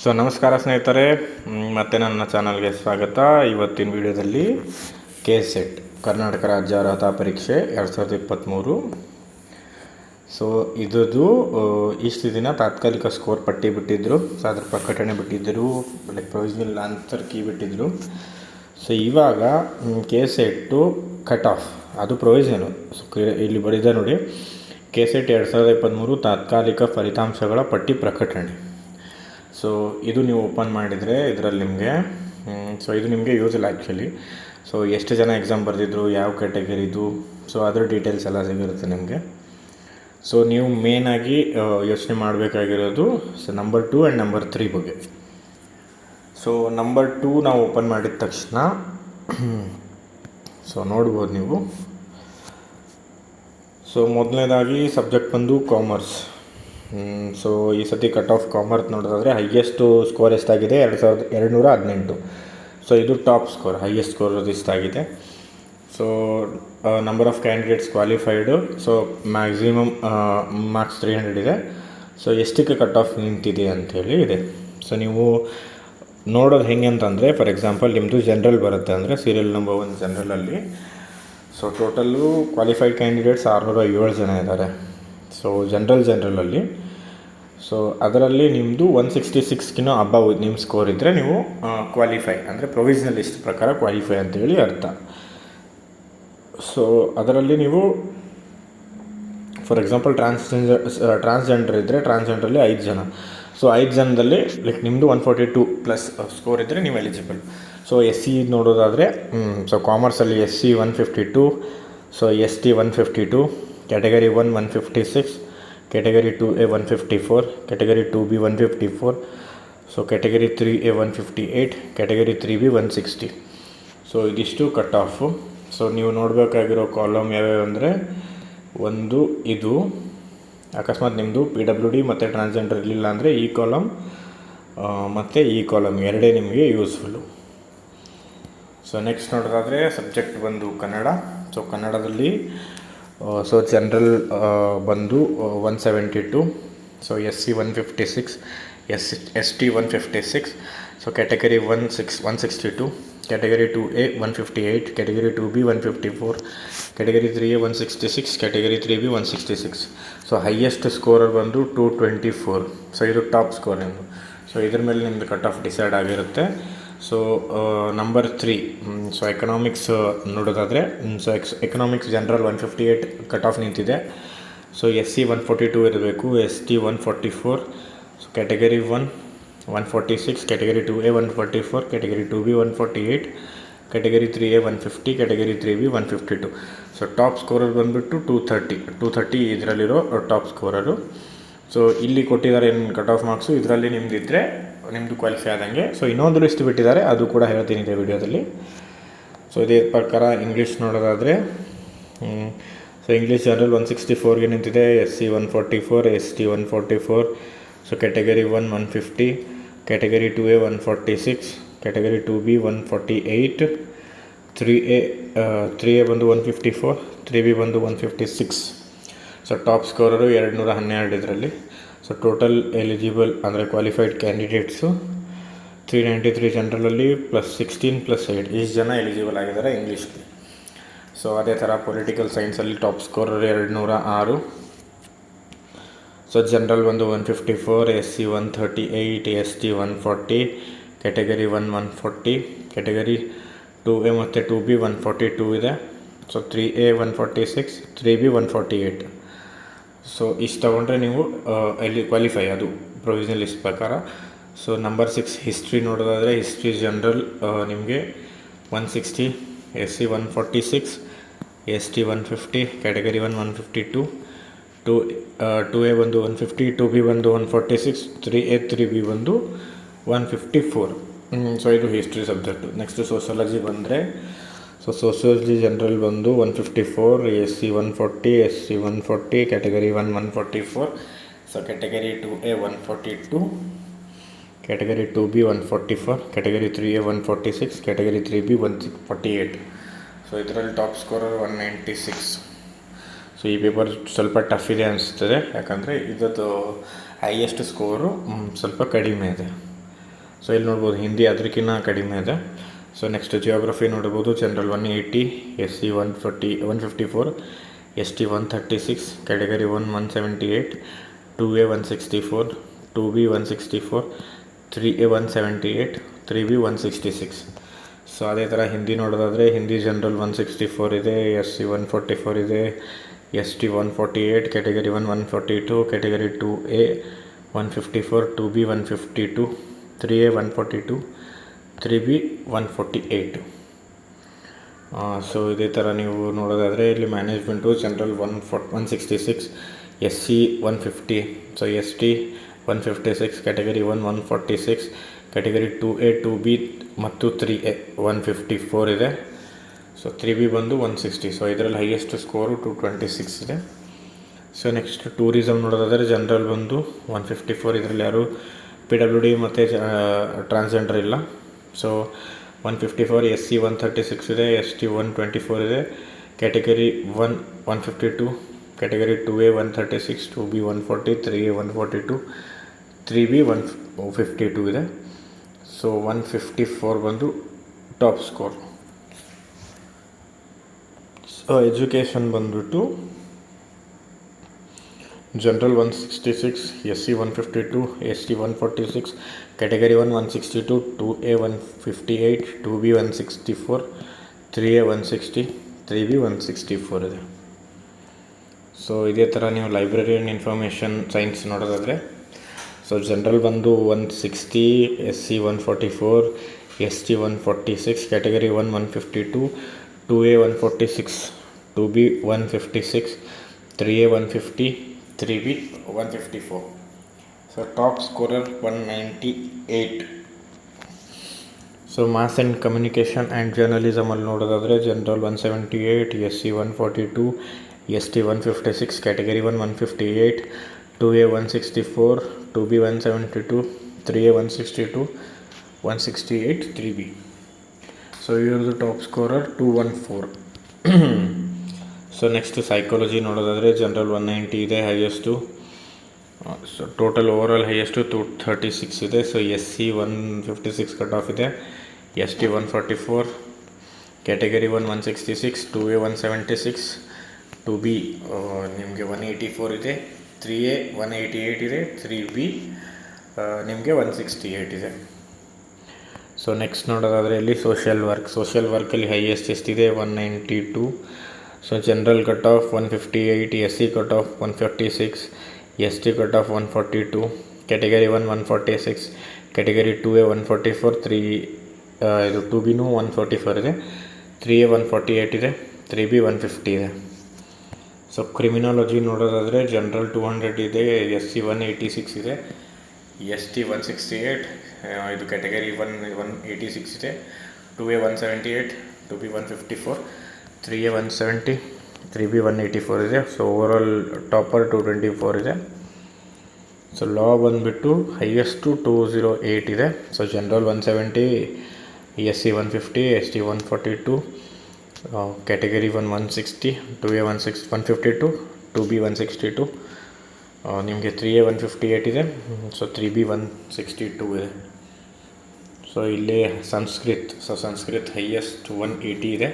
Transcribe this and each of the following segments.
So ನಮಸ್ಕಾರ ಸ್ನೇಹಿತರೆ. ಮತ್ತೆ ನನ್ನ ಚಾನಲ್ಗೆ ಸ್ವಾಗತ. ಇವತ್ತಿನ ವಿಡಿಯೋದಲ್ಲಿ ಕೆ ಸೆಟ್ ಕರ್ನಾಟಕ ರಾಜ್ಯ ಅರ್ಹತಾ ಪರೀಕ್ಷೆ ಎರಡು ಸಾವಿರದ ಇಪ್ಪತ್ತ್ಮೂರು ಸೊ ಇದ್ರದ್ದು ಇಷ್ಟು ದಿನ ತಾತ್ಕಾಲಿಕ ಸ್ಕೋರ್ ಪಟ್ಟಿ ಬಿಟ್ಟಿದ್ದರು ಅದ್ರ ಪ್ರಕಟಣೆ ಬಿಟ್ಟಿದ್ದರು ಲೈಕ್ ಪ್ರೊವಿಷನಲ್ ಆನ್ಸರ್ ಕೀ ಬಿಟ್ಟಿದ್ದರು ಸೊ, ಇವಾಗ ಕೆ ಸೆಟ್ಟು ಕಟ್ ಆಫ್ ಅದು ಪ್ರೊವಿಷನು ಸೊ ಇಲ್ಲಿ ಬರಿದೆ ನೋಡಿ. ಕೆ ಸೆಟ್ ಎರಡು ಸಾವಿರದ ಇಪ್ಪತ್ತ್ಮೂರು ತಾತ್ಕಾಲಿಕ ಫಲಿತಾಂಶಗಳ ಪಟ್ಟಿ ಪ್ರಕಟಣೆ. ಸೊ ಇದು ನೀವು ಓಪನ್ ಮಾಡಿದರೆ ಇದರಲ್ಲಿ ನಿಮಗೆ ಸೊ ಇದು ನಿಮಗೆ ಯೂಸ್ ಇಲ್ಲ ಆ್ಯಕ್ಚುಲಿ ಸೊ ಎಷ್ಟು ಜನ ಎಕ್ಸಾಮ್ ಬರೆದಿದ್ರು, ಯಾವ ಕ್ಯಾಟಗರಿದು ಸೊ ಅದರ ಡೀಟೇಲ್ಸ್ ಎಲ್ಲ ಸಿಗಿರುತ್ತೆ ನಿಮಗೆ. ಸೊ ನೀವು ಮೇನಾಗಿ ಯೋಚನೆ ಮಾಡಬೇಕಾಗಿರೋದು so number two and number three ಬಗ್ಗೆ. ಸೊ ನಂಬರ್ ಟೂ ನಾವು ಓಪನ್ ಮಾಡಿದ ತಕ್ಷಣ ಸೊ ನೋಡ್ಬೋದು ನೀವು. ಸೊ ಮೊದಲನೇದಾಗಿ ಸಬ್ಜೆಕ್ಟ್ ಬಂದು ಕಾಮರ್ಸ್ ಸೊ ಈ ಸತಿ ಕಟ್ ಆಫ್ ಕಾಮರ್ಸ್ ನೋಡೋದಾದರೆ ಹೈಯೆಸ್ಟು ಸ್ಕೋರ್ ಎಷ್ಟಾಗಿದೆ? ಎರಡು ಸಾವಿರದ ಎರಡುನೂರ ಹದಿನೆಂಟು. ಸೊ ಇದು top score highest score ಇಷ್ಟಾಗಿದೆ. So number of candidates qualified so maximum marks three hundred ಇದೆ. ಸೊ ಎಷ್ಟಕ್ಕೆ ಕಟ್ ಆಫ್ ನಿಂತಿದೆ ಅಂಥೇಳಿ ಇದೆ. ಸೊ ನೀವು ನೋಡೋದು ಹೆಂಗೆ ಅಂತಂದರೆ ಫಾರ್ ಎಕ್ಸಾಂಪಲ್ ನಿಮ್ಮದು ಜನ್ರಲ್ ಬರುತ್ತೆ ಅಂದರೆ ಸೀರಿಯಲ್ ನಂಬರ್ ಒನ್ ಜನ್ರಲಲ್ಲಿ ಸೊ ಟೋಟಲ್ಲು ಕ್ವಾಲಿಫೈಡ್ ಕ್ಯಾಂಡಿಡೇಟ್ಸ್ ಆರುನೂರ ಏಳು ಜನ ಇದ್ದಾರೆ. ಸೊ ಜನ್ರಲ್ ಜನ್ರಲಲ್ಲಿ ಸೊ ಅದರಲ್ಲಿ ನಿಮ್ಮದು ಒನ್ ಸಿಕ್ಸ್ಟಿ ಸಿಕ್ಸ್ಗಿನ ಅಬವ್ ನಿಮ್ಮ ಸ್ಕೋರ್ ಇದ್ದರೆ ನೀವು ಕ್ವಾಲಿಫೈ ಅಂದರೆ ಪ್ರೊವಿಷನಲ್ ಲಿಸ್ಟ್ ಪ್ರಕಾರ ಕ್ವಾಲಿಫೈ ಅಂತೇಳಿ ಅರ್ಥ. ಸೊ ಅದರಲ್ಲಿ ನೀವು ಫಾರ್ ಎಕ್ಸಾಂಪಲ್ ಟ್ರಾನ್ಸ್ಜೆಂಡರ್ ಟ್ರಾನ್ಸ್ಜೆಂಡರ್ ಇದ್ದರೆ ಟ್ರಾನ್ಸ್ಜೆಂಡ್ರಲ್ಲಿ ಐದು ಜನ. ಸೊ ಐದು ಜನದಲ್ಲಿ ಲೈಕ್ ನಿಮ್ಮದು one forty two plus score ಇದ್ದರೆ ನೀವು ಎಲಿಜಿಬಲ್ ಸೊ ಎಸ್ ಸಿ ನೋಡೋದಾದರೆ so ಕಾಮರ್ಸಲ್ಲಿ S C one fifty two so S T one fifty two category one one fifty six category two A one fifty four category two B one fifty four so category three A one fifty eight category three B one sixty so ಇದಿಷ್ಟು cut off so ನೀವು ನೋಡಬೇಕಾಗಿರೋ column ಯಾವ್ಯಾವ ಅಂದರೆ, ಒಂದು, ಇದು, ಅಕಸ್ಮಾತ್ ನಿಮ್ಮದು P W D ಮತ್ತು ಟ್ರಾನ್ಸ್ಜೆಂಡರ್ ಇರಲಿಲ್ಲ ಅಂದರೆ ಈ ಕಾಲಮ್ ಮತ್ತು ಈ ಕಾಲಮ್ ಎರಡೇ ನಿಮಗೆ ಯೂಸ್ಫುಲ್ಲು ಸೊ ನೆಕ್ಸ್ಟ್ ನೋಡೋದಾದರೆ ಸಬ್ಜೆಕ್ಟ್ ಬಂದು ಕನ್ನಡ. ಸೊ ಕನ್ನಡದಲ್ಲಿ ಸೊ ಜನರಲ್ ಬಂದು one seventy two so S C one fifty six S S T one fifty six so category one six one sixty two category two A one fifty eight category two B one fifty four category three A one sixty six category three B one sixty six so highest scorer ಬಂದು two twenty four so ಇದು top score so ಇದ್ರ ಮೇಲೆ ನಿಮ್ಮದು cut off decide ಆಗಿರುತ್ತೆ. So number three so economics ನೋಡೋದಾದರೆ so ex economics general one fifty eight cut off ನಿಂತಿದೆ. So S C one forty two ಇರಬೇಕು S T one forty four so category one one forty six category two A one forty four category two B one forty eight category three A one fifty category three B one fifty two so top scorer ಬಂದುಬಿಟ್ಟು two thirty two thirty ಇದರಲ್ಲಿರೋ top scorer so ಇಲ್ಲಿ ಕೊಟ್ಟಿದ್ದಾರೆ ಏನು cut off marks ಇದರಲ್ಲಿ ನಿಮ್ದು ಇದ್ದರೆ ನಿಮ್ಮದು qualify ಆದಂಗೆ. ಸೊ ಇನ್ನೊಂದು ಲಿಸ್ಟ್ ಬಿಟ್ಟಿದ್ದಾರೆ. ಅದು ಕೂಡ ಹೇಳ್ತೀನಿ ಇದೆ ವಿಡಿಯೋದಲ್ಲಿ. ಸೊ ಇದೇ ಪ್ರಕಾರ ಇಂಗ್ಲೀಷ್ ನೋಡೋದಾದರೆ so English general one sixty ಫೋರ್ಗೆ ನಿಂತಿದೆ. S C one forty four S T one forty four so category one one fifty category two A one forty six category two B one forty eight three A three A ಬಂದು one fifty four three B ಬಂದು one fifty six so top scorer ಎರಡು ನೂರ ಹನ್ನೆರಡು ಇದರಲ್ಲಿ. So total eligible ಅಂದರೆ qualified candidates three ninety three ಜನರಲಲ್ಲಿ plus sixteen plus eight ಇಷ್ಟು ಜನ eligible ಆಗಿದ್ದಾರೆ ಇಂಗ್ಲೀಷ್ಗೆ ಸೊ ಅದೇ ಥರ ಪೊಲಿಟಿಕಲ್ ಸೈನ್ಸಲ್ಲಿ ಟಾಪ್ ಸ್ಕೋರರ್ ಎರಡು ನೂರ ಆರು. ಸೊ ಜನರಲ್ ಬಂದು one fifty four S C one thirty eight S T one forty category one one forty category two A ಮತ್ತು two B one forty two ಇದೆ. So three A one forty six three B one forty eight so ಇಷ್ಟು ತೊಗೊಂಡ್ರೆ ನೀವು ಎಲ್ಲಿ qualify ಅದು provisional list ಪ್ರಕಾರ. So number six history ನೋಡೋದಾದರೆ history general ನಿಮಗೆ one sixty S C one forty six S T one fifty category one one fifty two two two A ಬಂದು one fifty two B ಬಂದು one forty six three A three B ಬಂದು one fifty four so ಇದು history subject next sociology ಬಂದರೆ so sociology general ಬಂದು one fifty four S C one forty S C one forty category one one forty four so category two A one forty two category two B one forty four category three A one forty six category three B one forty eight so ಇದರಲ್ಲಿ top scorer one ninety six so ಈ paper ಸ್ವಲ್ಪ tough ಇದೆ ಅನಿಸ್ತದೆ. ಯಾಕಂದರೆ ಇದರದ್ದು highest score ಸ್ವಲ್ಪ ಕಡಿಮೆ ಇದೆ. ಸೊ ಇಲ್ಲಿ ನೋಡ್ಬೋದು, ಹಿಂದಿ ಅದಕ್ಕಿಂತ ಕಡಿಮೆ ಇದೆ. ಸೊ ನೆಕ್ಸ್ಟ್ ಜಿಯೋಗ್ರಫಿ ನೋಡ್ಬೋದು. General one eighty S C one forty one fifty four S T one thirty six category one one seventy eight two A one sixty four two B one sixty four three A one seventy eight three B one sixty six so ಅದೇ ಥರ ಹಿಂದಿ ನೋಡೋದಾದರೆ, Hindi general one sixty four ಇದೆ S C one forty four ಇದೆ S T one forty eight category one one forty two category two A one fifty four two B one fifty two three A one forty two three B one forty eight so ಇದೇ ಥರ ನೀವು ನೋಡೋದಾದರೆ ಇಲ್ಲಿ management general one four one sixty six S C one fifty so S T one fifty six category one one forty six category two A two B ಮತ್ತು three A one fifty four ಇದೆ. So three B ಬಂದು one sixty so ಇದರಲ್ಲಿ highest score two twenty six ಇದೆ. So next tourism ನೋಡೋದಾದರೆ general ಬಂದು one fifty four ಇದರಲ್ಲಿ ಯಾರು P W D ಮತ್ತು ಟ್ರಾನ್ಸ್ಜೆಂಡರ್ ಇಲ್ಲ. So one fifty four S C one thirty six ಇದೆ S T one twenty four ಇದೆ. Category one one fifty two category two A one thirty six two B one forty three A one forty two three B one fifty two ಇದೆ. So one fifty four ಬಂದು top score so education ಬಂದ್ಬಿಟ್ಟು general one sixty six S C one fifty two S T one forty six category one one sixty two two A one fifty eight two B one sixty four three A one sixty three B one sixty four ಇದೆ. So ಇದೇ ಥರ ನೀವು library and information science ನೋಡೋದಾದರೆ so general ಬಂದು one sixty S C one forty four S T one forty six category one one fifty two two A one forty six two B one fifty six three A one fifty three B one fifty four so top scorer one ninety eight so mass and communication and ಜರ್ನಲಿಸಮಲ್ಲಿ ನೋಡೋದಾದರೆ general one seventy eight S C one forty two S T one fifty six category one one fifty eight two A one sixty four two B one seventy two three A one sixty two one sixty eight three B so ಇವ್ರದ್ದು top scorer two one four so next psychology ನೋಡೋದಾದರೆ general one ninety ಇದೆ highest so total overall highest two thirty six ಇದೆ. So S C one fifty six cut off ಇದೆ. S T one forty four category one one sixty six two A one seventy six two B ನಿಮಗೆ one eighty four ಇದೆ. Three A one eighty eight ಇದೆ three B ನಿಮಗೆ one sixty eight ಇದೆ. So next ನೋಡೋದಾದರೆ ಇಲ್ಲಿ social work social ವರ್ಕಲ್ಲಿ highest ಎಷ್ಟಿದೆ? One ninety two so general cut off one fifty eight S C cut off one fifty six S T cut off one forty two category one one forty six category two A one forty four three ಇದು two ಬಿನೂ one forty four ಇದೆ three A one forty eight ಇದೆ three B one fifty ಇದೆ. So criminology ನೋಡೋದಾದರೆ general two hundred ಇದೆ S C one eighty six ಇದೆ S T one sixty eight ಇದು category one one eighty six ಇದೆ two A one seventy eight two B one fifty four three A one seventy three B one eighty four ಇದೆ. So overall topper two twenty four ಇದೆ. So law ಬಂದುಬಿಟ್ಟು highest two zero eight ಇದೆ. So general one seventy S C one fifty S T one forty two category one one sixty two A one six one fifty two two B one sixty two ನಿಮಗೆ three A one fifty eight ಇದೆ. So three B one sixty two ಇದೆ. So ಇಲ್ಲಿ Sanskrit so Sanskrit highest one eighty ಇದೆ.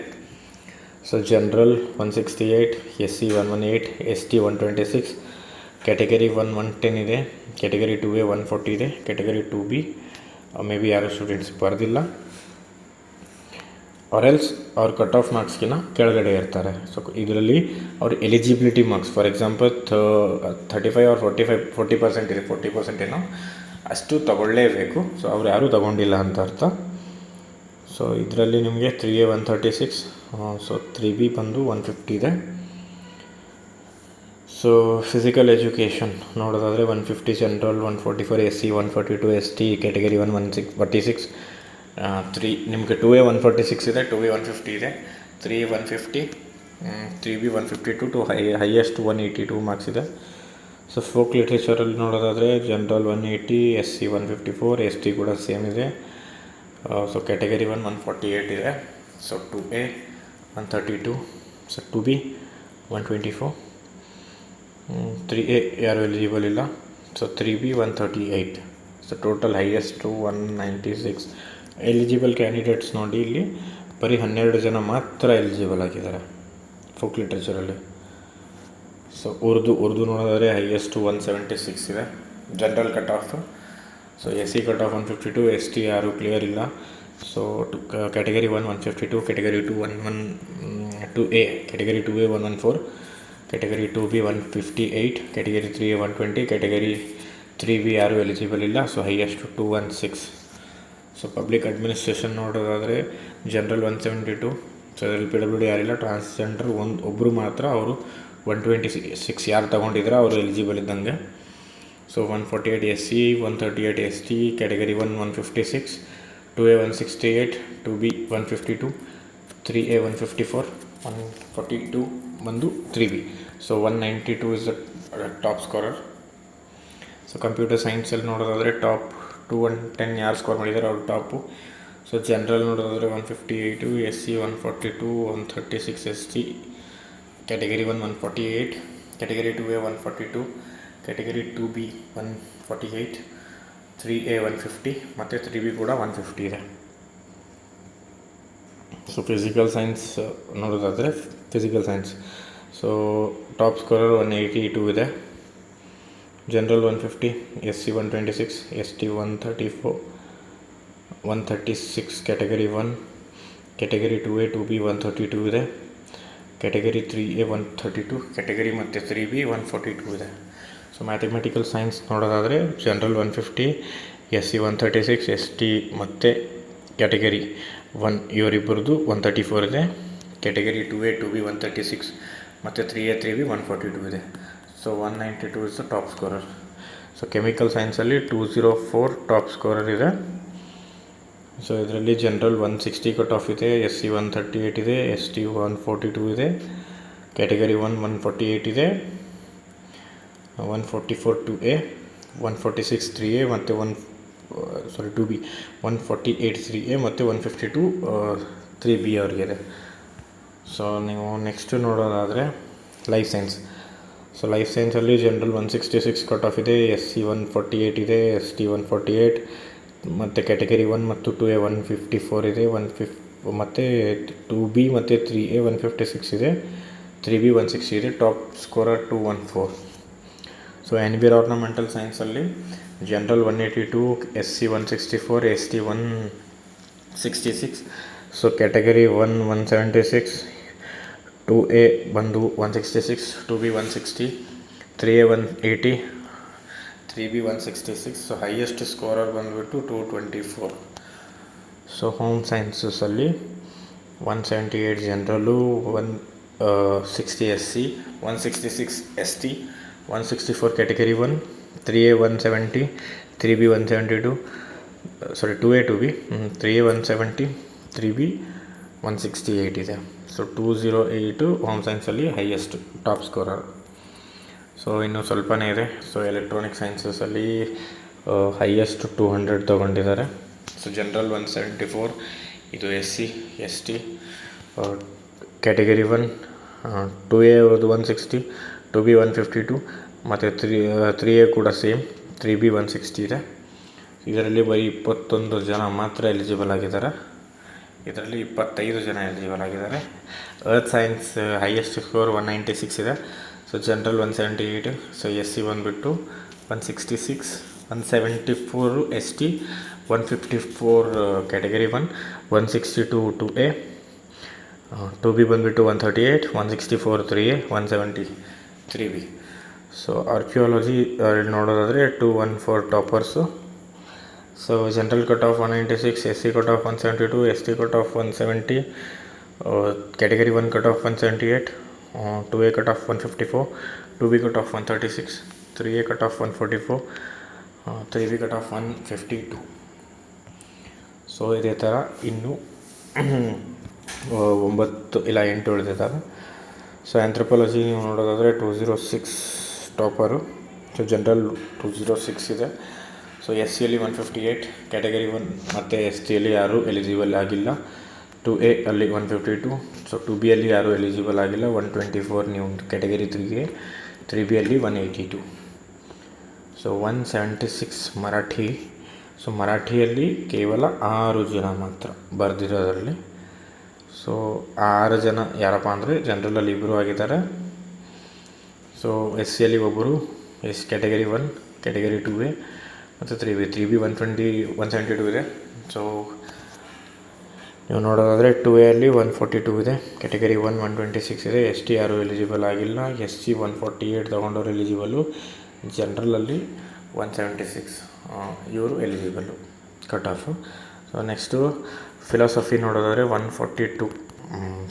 So general one sixty eight S C one one eight S T one twenty six category one one ten ಇದೆ category two A one forty ಇದೆ category two B maybe ಯಾರು students ಬರೆದಿಲ್ಲ. Else ಅವ್ರ cut off ಮಾರ್ಕ್ಸ್ಗಿನ ಕೆಳಗಡೆ ಇರ್ತಾರೆ. So ಇದರಲ್ಲಿ ಅವ್ರ eligibility marks for example thirty five or forty five forty percent ಇದೆ ಫೋರ್ಟಿ ಪರ್ಸೆಂಟ್ ಏನೋ, ಅಷ್ಟು ತಗೊಳ್ಳೇಬೇಕು. ಸೊ ಅವ್ರು ಯಾರೂ ತಗೊಂಡಿಲ್ಲ ಅಂತ ಅರ್ಥ. ಸೊ ಇದರಲ್ಲಿ ನಿಮಗೆ three A one thirty six so three B ಬಂದು ಒನ್ ಫಿಫ್ಟಿ ಇದೆ. ಸೊ ಫಿಸಿಕಲ್ ಎಜುಕೇಷನ್ ನೋಡೋದಾದರೆ one fifty general one forty four S C one forty two S T category one one six forty six three ನಿಮಗೆ two A one forty six ಇದೆ two A one fifty ಇದೆ. Three one fifty three B one fifty two two high highest one eighty two marks ಇದೆ. So folk ಲಿಟ್ರೇಚರಲ್ಲಿ ನೋಡೋದಾದರೆ general one eighty S C one fifty four S T ಕೂಡ same ಇದೆ. So category one one forty eight ಇದೆ so two A one thirty two so two B one twenty four three A ಯಾರು eligible ಇಲ್ಲ? So three B one thirty eight so total highest one ninety six eligible candidates ನೋಡಿ ಇಲ್ಲಿ ಬರೀ ಹನ್ನೆರಡು ಜನ ಮಾತ್ರ eligible ಆಗಿದ್ದಾರೆ. ಫೋಕ್ ಲಿಟ್ರೇಚರಲ್ಲಿ ಸೊ ಉರ್ದು ಉರ್ದು ನೋಡೋದಾದರೆ ಹೈಯೆಸ್ಟು ಒನ್ ಸೆವೆಂಟಿ ಸಿಕ್ಸ್ ಇದೆ. General cut off so S C cut off one fifty two S T ಯಾರು ಕ್ಲಿಯರ್ ಇಲ್ಲ so two category one one fifty two category two one one two A category two A one one four category two B one fifty eight category three A one twenty category three B ಯಾರು eligible ಇಲ್ಲ so highest two one six so public administration ನೋಡೋದಾದರೆ general one seventy two so ಅದರಲ್ಲಿ P W D ಯಾರಿಲ್ಲ transgender ಒಂದು ಒಬ್ಬರು ಮಾತ್ರ ಅವರು one twenty six ಯಾರು ತೊಗೊಂಡಿದ್ರೆ ಅವರು ಎಲಿಜಿಬಲ್ ಇದ್ದಂಗೆ. Sixty eight two B one fifty two three A one fifty four one forty two ಬಂದು three B so one ninety two is the top scorer so computer ಸೈನ್ಸಲ್ಲಿ ನೋಡೋದಾದರೆ top two one ten ಯಾರು score ಮಾಡಿದ್ದಾರೆ ಅವ್ರು top so general ನೋಡೋದಾದರೆ one fifty eight S C one forty two one thirty six S T category one one forty eight category two A one forty two category two B one forty eight three A one fifty ಮತ್ತು three B ಕೂಡ one fifty ಇದೆ. So physical science ನೋಡೋದಾದರೆ physical science so top scorer one eighty two ಇದೆ. General one fifty S C one twenty six S T one thirty four one thirty six category one category two A two B one thirty two ಇದೆ. Category three A one thirty two category ಮತ್ತು three B one forty two ಇದೆ. So mathematical science ನೋಡೋದಾದರೆ general one fifty S C one thirty six S T ಮತ್ತು category one ಇವರಿಬ್ಬರದ್ದು one thirty four ಇದೆ. Category two A two B one thirty six ಮತ್ತು three A three B one forty two ಇದೆ. So one ninety two is the top scorer so chemical ಸೈನ್ಸಲ್ಲಿ two zero four top scorer ಇದೆ. So ಇದರಲ್ಲಿ general one sixty cut off ಇದೆ S C one thirty eight ಇದೆ S T one forty two ಇದೆ. Category one one forty eight ಇದೆ. One forty four two A one forty six three A ಮತ್ತು one sorry two B one forty eight three A ಮತ್ತು one fifty two three B ಅವ್ರಿಗಿದೆ so ನೀವು next ನೋಡೋದಾದರೆ life science so life ಸೈನ್ಸಲ್ಲಿ general one sixty six cut off ಇದೆ S C one forty eight ಇದೆ S T one forty eight ಮತ್ತು category one ಮತ್ತು two A one fifty four ಇದೆ one ಫಿಫ್ ಮತ್ತು two B ಮತ್ತು three A one fifty six ಇದೆ three B one sixty ಇದೆ top scorer two one four so environmental ಸೈನ್ಸಲ್ಲಿ general one eighty two S C one sixty four S T one sixty six so category one one seventy six two A ಬಂದು one sixty six two B one sixty three A one eighty three B one sixty six so highest scorer ಬಂದುಬಿಟ್ಟು two twenty four so home ಸೈನ್ಸಸಲ್ಲಿ one seventy eight general one sixty S C one sixty six S T one sixty four category one three A one seventy three B one seventy two sorry two A two B three A one seventy three B one sixty eight ಇದೆ so two zero eight home ಸೈನ್ಸಲ್ಲಿ highest top scorer so ಇನ್ನೂ ಸ್ವಲ್ಪನೇ ಇದೆ. So electronic ಸೈನ್ಸಸಲ್ಲಿ highest two hundred ತೊಗೊಂಡಿದ್ದಾರೆ. So general one seventy four ಇದು S C S T category one two A ಅವ್ರದ್ದು one sixty two B one fifty two, ಮತ್ತು three three A ಕೂಡ same, three B one sixty ಇದೆ. ಇದರಲ್ಲಿ ಬರೀ ಇಪ್ಪತ್ತೊಂದು ಜನ ಮಾತ್ರ ಎಲಿಜಿಬಲ್ ಆಗಿದ್ದಾರೆ. ಇದರಲ್ಲಿ ಇಪ್ಪತ್ತೈದು ಜನ ಎಲಿಜಿಬಲ್ ಆಗಿದ್ದಾರೆ. Earth science highest score one ninety six ಇದೆ. So general one seventy eight so S C ಬಂದುಬಿಟ್ಟು one sixty six one seventy four S T one fifty four category one one sixty two two A two B ಬಂದುಬಿಟ್ಟು one thirty eight one sixty four three A one seventy three B so archaeology ನೋಡೋದಾದರೆ two one four toppers so general cut off one ninety six S C cut off one seventy two S T cut off one seventy category one cut off one seventy eight two A cut off one fifty four two B cut off one thirty six three A cut off one forty four three B cut off one fifty two so ಇದೇ ಥರ ಇನ್ನೂ, ಒಂಬತ್ತು, ಇಲ್ಲ ಎಂಟು ಉಳಿದಿದ್ದಾವೆ. So anthropology ನೀವು ನೋಡೋದಾದರೆ two zero six topper so general two zero six ಇದೆ. So S ಸಿಯಲ್ಲಿ one fifty eight category one ಮತ್ತು ಎಸ್ ಟಿಯಲ್ಲಿ ಯಾರೂ ಎಲಿಜಿಬಲ್ ಆಗಿಲ್ಲ. ಟು ಎ ಅಲ್ಲಿ one fifty two so two B ಅಲ್ಲಿ ಯಾರೂ ಎಲಿಜಿಬಲ್ ಆಗಿಲ್ಲ. ಒನ್ ಟ್ವೆಂಟಿ ಫೋರ್ ನೀವು ಕ್ಯಾಟಗರಿ ತ್ರೀಗೆ three ಬಿಯಲ್ಲಿ one eighty two so one seventy six Marathi so ಮರಾಠಿಯಲ್ಲಿ ಕೇವಲ ಆರು ಜನ ಮಾತ್ರ ಬರೆದಿರೋದ್ರಲ್ಲಿ. ಸೊ ಆರು ಜನ ಯಾರಪ್ಪ ಅಂದರೆ ಜನರಲಲ್ಲಿ ಇಬ್ಬರು ಆಗಿದ್ದಾರೆ. ಸೊ ಎಸ್ ಸಿಯಲ್ಲಿ ಒಬ್ಬರು S category one category two A, ಮತ್ತು three B three B one twenty one seventy two ಇದೆ. ಸೊ ನೀವು ನೋಡೋದಾದರೆ ಟು ಅಲ್ಲಿ ಒನ್ ಫೋರ್ಟಿ ಟೂ ಇದೆ. Category one one twenty six ಇದೆ. ಎಸ್ ಟಿ ಯಾರು ಎಲಿಜಿಬಲ್ ಆಗಿಲ್ಲ. S C one forty eight ತೊಗೊಂಡವ್ರು eligible ಜನ್ರಲಲ್ಲಿ ಒನ್ ಸೆವೆಂಟಿ ಸಿಕ್ಸ್ ಇವರು eligible cut off so next philosophy ನೋಡೋದಾದರೆ one forty two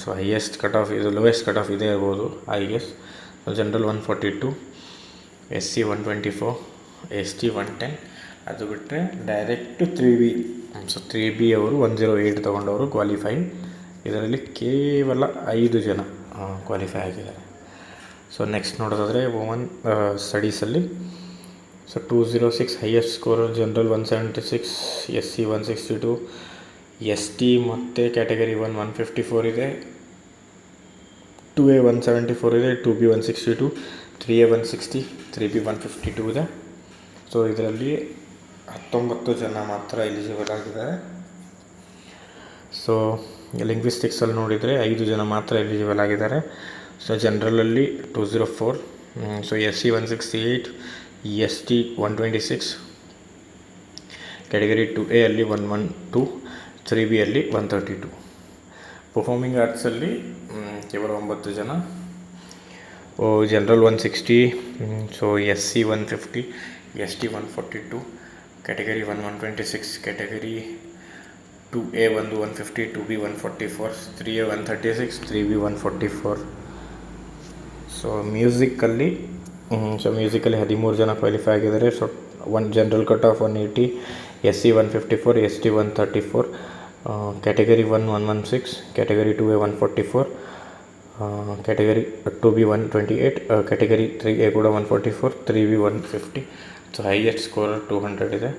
so highest cut off ಇದು lowest cut off ಇದೇ ಇರ್ಬೋದು I guess general one forty two S C one twenty four S T one ten ಅದು ಬಿಟ್ಟರೆ direct three B so three B ಅವರು one zero eight ತೊಗೊಂಡವರು qualify ಇದರಲ್ಲಿ ಕೇವಲ ಐದು ಜನ ಕ್ವಾಲಿಫೈ ಆಗಿದ್ದಾರೆ. ಸೊ ನೆಕ್ಸ್ಟ್ ನೋಡೋದಾದರೆ woman ಸ್ಟಡೀಸಲ್ಲಿ so two zero six highest score general one seventy six S C one sixty two S T ಮತ್ತು category one one fifty four ಇದೆ. Two A one seventy four ಇದೆ two B one sixty two three A one sixty three B one fifty two ಇದೆ. So ಇದರಲ್ಲಿ ಹತ್ತೊಂಬತ್ತು ಜನ ಮಾತ್ರ eligible ಆಗಿದ್ದಾರೆ. So ಲಿಂಗ್ವಿಸ್ಟಿಕ್ಸಲ್ಲಿ ನೋಡಿದರೆ ಐದು ಜನ ಮಾತ್ರ ಎಲಿಜಿಬಲ್ ಆಗಿದ್ದಾರೆ. So ಜನರಲಲ್ಲಿ two zero four so S C one sixty eight S T one twenty six category two A ಅಲ್ಲಿ one one two three B ಅಲ್ಲಿ ಒನ್ ತರ್ಟಿ ಟು ಪರ್ಫಾರ್ಮಿಂಗ್ ಆರ್ಟ್ಸಲ್ಲಿ ಕೇವಲ ಒಂಬತ್ತು ಜನ. ಓ general one sixty so S C one fifty S T one forty two category one one twenty six category two A ಒಂದು one fifty two B one forty four three A one thirty six three B one forty four so musically so ಮ್ಯೂಸಿಕಲ್ಲಿ ಹದಿಮೂರು ಜನ qualify ಆಗಿದ್ದಾರೆ. So one general cut off one eighty S C one fifty four S T one thirty four category one one one six category two A one forty four category two B one twenty eight category three A ಕೂಡ one forty four three B one fifty so highest score two hundred ಇದೆ.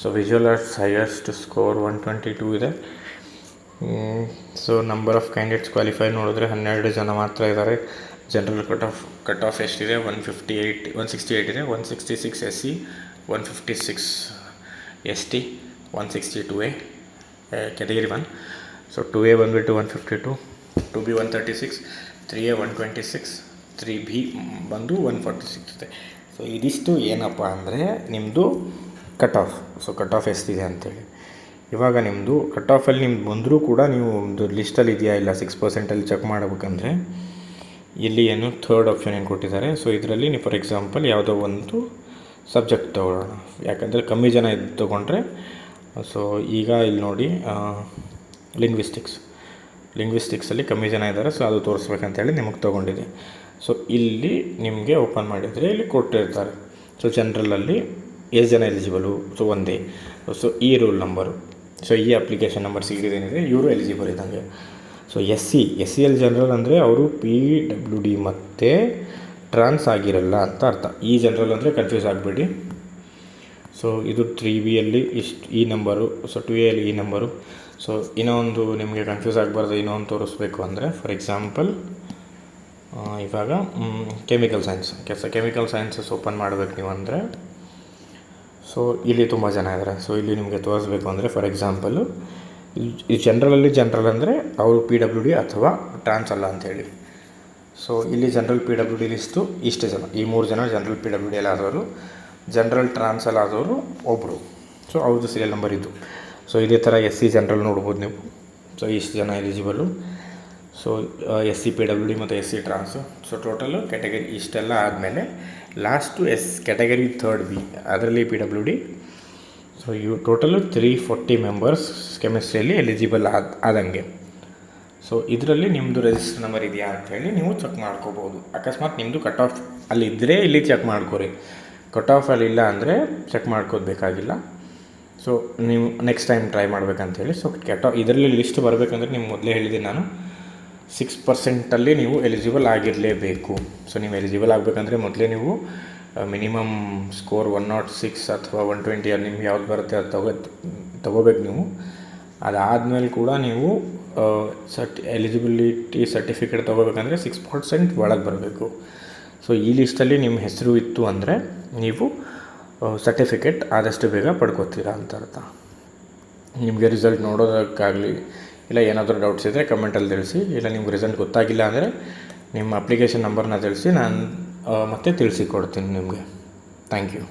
So visual arts highest score one twenty two ಇದೆ so number of candidates qualify ನೋಡಿದ್ರೆ ಹನ್ನೆರಡು ಜನ ಮಾತ್ರ ಇದ್ದಾರೆ general cut off cut off ಎಷ್ಟಿದೆ? One fifty eight one sixty eight ಇದೆ. One sixty six S C one fifty six S T one sixty two A category one so two A ಬಂದುಬಿಟ್ಟು one fifty two two B one thirty six three A one twenty six three B ಬಂದು one forty six so ಇದಿಷ್ಟು ಏನಪ್ಪ ಅಂದರೆ ನಿಮ್ಮದು cut off so cut off ಎಷ್ಟಿದೆ ಅಂತೇಳಿ. ಇವಾಗ ನಿಮ್ಮದು ಕಟ್ ಆಫಲ್ಲಿ ನಿಮ್ದು ಬಂದರೂ ಕೂಡ ನೀವು ಒಂದು ಲಿಸ್ಟಲ್ಲಿ ಇದೆಯಾ ಇಲ್ಲ ಸಿಕ್ಸ್ ಪರ್ಸೆಂಟಲ್ಲಿ ಚೆಕ್ ಮಾಡಬೇಕಂದ್ರೆ, ಇಲ್ಲಿ ಏನು ಥರ್ಡ್ ಆಪ್ಷನ್ ಏನು ಕೊಟ್ಟಿದ್ದಾರೆ. ಸೊ ಇದರಲ್ಲಿ ನೀವು ಫಾರ್ ಎಕ್ಸಾಂಪಲ್ ಯಾವುದೋ ಒಂದು ಸಬ್ಜೆಕ್ಟ್ ತೊಗೊಳ್ಳೋಣ. ಯಾಕಂದರೆ ಕಮ್ಮಿ ಜನ ಇದು ತೊಗೊಂಡ್ರೆ ಸೊ ಈಗ ಇಲ್ಲಿ ನೋಡಿ ಲಿಂಗ್ವಿಸ್ಟಿಕ್ಸ್ ಲಿಂಗ್ವಿಸ್ಟಿಕ್ಸಲ್ಲಿ ಕಮ್ಮಿ ಜನ ಇದ್ದಾರೆ ಸೊ ಅದು ತೋರಿಸ್ಬೇಕಂತೇಳಿ ನಿಮಗೆ ತೊಗೊಂಡಿದೆ. ಸೊ ಇಲ್ಲಿ ನಿಮಗೆ ಓಪನ್ ಮಾಡಿದರೆ ಇಲ್ಲಿ ಕೊಟ್ಟಿರ್ತಾರೆ. ಸೊ ಜನರಲಲ್ಲಿ ಎಷ್ಟು ಜನ ಎಲಿಜಿಬಲು ಸೊ ಒಂದೇ. ಸೊ ಈ ರೂಲ್ ನಂಬರು ಸೊ ಈ ಅಪ್ಲಿಕೇಶನ್ ನಂಬರ್ ಸಿಗಿದೇನಿದೆ ಇವರು ಎಲಿಜಿಬಲ್ ಇದ್ದಂಗೆ. So S C S C L general ಅಂದರೆ ಅವರು ಪಿ ಡಬ್ಲ್ಯೂ ಡಿ ಮತ್ತು ಟ್ರಾನ್ಸ್ ಆಗಿರಲ್ಲ ಅಂತ ಅರ್ಥ. ಈ ಜನರಲ್ ಅಂದರೆ ಕನ್ಫ್ಯೂಸ್ ಆಗಬೇಡಿ. ಸೊ ಇದು ತ್ರೀ ಬಿಯಲ್ಲಿ ಇಷ್ಟು ಈ ನಂಬರು ಸೊ ಟು ಎಲ್ಲಿ ಈ ನಂಬರು ಸೊ ಇನ್ನೊಂದು ನಿಮಗೆ ಕನ್ಫ್ಯೂಸ್ ಆಗಬಾರ್ದು ಇನ್ನೊಂದು ತೋರಿಸ್ಬೇಕು ಅಂದರೆ ಫಾರ್ ಎಕ್ಸಾಂಪಲ್ ಇವಾಗ ಕೆಮಿಕಲ್ ಸೈನ್ಸ್ ಕೆಲಸ ಕೆಮಿಕಲ್ ಸೈನ್ಸಸ್ ಓಪನ್ ಮಾಡಬೇಕು ನೀವು ಅಂದರೆ ಸೊ ಇಲ್ಲಿ ತುಂಬ ಜನ ಇದ್ದಾರೆ ಸೊ ಇಲ್ಲಿ ನಿಮಗೆ ತೋರಿಸ್ಬೇಕು ಅಂದರೆ ಫಾರ್ ಎಕ್ಸಾಂಪಲು ಈ ಜನರಲಲ್ಲಿ ಜನರಲ್ ಅಂದರೆ, ಅವರು ಪಿ ಡಬ್ಲ್ಯೂ ಡಿ ಅಥವಾ ಟ್ರಾನ್ಸ್ ಅಲ್ಲ ಅಂಥೇಳಿ ಸೊ ಇಲ್ಲಿ general P W D list ಇಷ್ಟು ಜನ, ಈ ಮೂರು ಜನ ಜನರಲ್ ಪಿ ಡಬ್ಲ್ಯೂ ಡಿ ಎಲ್ಲ ಆದವರು. ಜನರಲ್ ಟ್ರಾನ್ಸಲ್ ಆದವರು ಒಬ್ಬರು ಸೊ ಅವ್ರದ್ದು ಸೀರಿಯಲ್ ನಂಬರ್ ಇದ್ದು. ಸೊ ಇದೇ ಥರ ಎಸ್ ಸಿ ಜನರಲ್ ನೋಡ್ಬೋದು ನೀವು. ಸೊ ಇಷ್ಟು ಜನ eligible so S C P W D ಮತ್ತು S C trans so total category ಇಷ್ಟೆಲ್ಲ ಆದಮೇಲೆ last S category third B ಅದರಲ್ಲಿ ಪಿ ಡಬ್ಲ್ಯೂ ಡಿ ಸೊ ಇವು ಟೋಟಲು ತ್ರೀ ಫೋರ್ಟಿ ಮೆಂಬರ್ಸ್ ಕೆಮಿಸ್ಟ್ರಿಯಲ್ಲಿ ಎಲಿಜಿಬಲ್ ಆದ, ಆದಂಗೆ. ಸೊ ಇದರಲ್ಲಿ ನಿಮ್ಮದು ರಿಜಿಸ್ಟರ್ ನಂಬರ್ ಇದೆಯಾ ಹೇಳಿ ನೀವು ಚೆಕ್ ಮಾಡ್ಕೋಬೋದು. ಅಕಸ್ಮಾತ್ ನಿಮ್ಮದು ಕಟ್ ಆಫ್ ಅಲ್ಲಿ ಇದ್ದರೆ ಇಲ್ಲಿ ಚೆಕ್ ಮಾಡ್ಕೊರಿ. ಕಟ್ ಆಫ್ ಅಲ್ಲಿ ಇಲ್ಲ ಅಂದರೆ ಚೆಕ್ ಮಾಡ್ಕೋಬೇಕಾಗಿಲ್ಲ ಸೊ ನೀವು ನೆಕ್ಸ್ಟ್ ಟೈಮ್ ಟ್ರೈ ಮಾಡ್ಬೇಕಂತೇಳಿ ಸೊ ಕಟ್ ಆಫ್ ಇದರಲ್ಲಿ ಲಿಸ್ಟ್ ಬರಬೇಕಂದ್ರೆ ನಿಮ್ಗೆ ಮೊದಲೇ ಹೇಳಿದ್ದೀನಿ ನಾನು. ಸಿಕ್ಸ್ ಪರ್ಸೆಂಟಲ್ಲಿ ನೀವು ಎಲಿಜಿಬಲ್ ಆಗಿರಲೇಬೇಕು. ಸೊ ನೀವು ಎಲಿಜಿಬಲ್ ಆಗಬೇಕಂದ್ರೆ ಮೊದಲೇ ನೀವು minimum score one nought six ಅಥವಾ ಒನ್ ಟ್ವೆಂಟಿ ಅಲ್ಲಿ ನಿಮ್ಗೆ ಯಾವ್ದು ಬರುತ್ತೆ ಅದು ತಗೋ ತಗೋಬೇಕು ನೀವು. ಅದಾದಮೇಲೆ ಕೂಡ ನೀವು ಸರ್ಟಿ ಎಲಿಜಿಬಿಲಿಟಿ ಸರ್ಟಿಫಿಕೇಟ್ ತೊಗೋಬೇಕಂದ್ರೆ ಸಿಕ್ಸ್ ಪರ್ಸೆಂಟ್ ಒಳಗೆ ಬರಬೇಕು. ಸೊ ಈ ಲಿಸ್ಟಲ್ಲಿ ನಿಮ್ಮ ಹೆಸರು ಇತ್ತು ಅಂದರೆ ನೀವು ಸರ್ಟಿಫಿಕೇಟ್ ಆದಷ್ಟು ಬೇಗ ಪಡ್ಕೋತೀರಾ ಅಂತ ಅರ್ಥ. ನಿಮಗೆ ರಿಸಲ್ಟ್ ನೋಡೋದಕ್ಕಾಗಲಿ, ಇಲ್ಲ ಏನಾದರೂ ಡೌಟ್ಸ್ ಇದ್ದರೆ ಕಮೆಂಟಲ್ಲಿ ತಿಳಿಸಿ, ಇಲ್ಲ ನಿಮ್ಗೆ ರಿಸಲ್ಟ್ ಗೊತ್ತಾಗಿಲ್ಲ ಅಂದರೆ ನಿಮ್ಮ ಅಪ್ಲಿಕೇಶನ್ ನಂಬರ್ನ ತಿಳಿಸಿ, ನಾನು ಮತ್ತೆ ತಿಳಿಸಿ ಕೊಡ್ತೀನಿ ನಿಮಗೆ. Thank you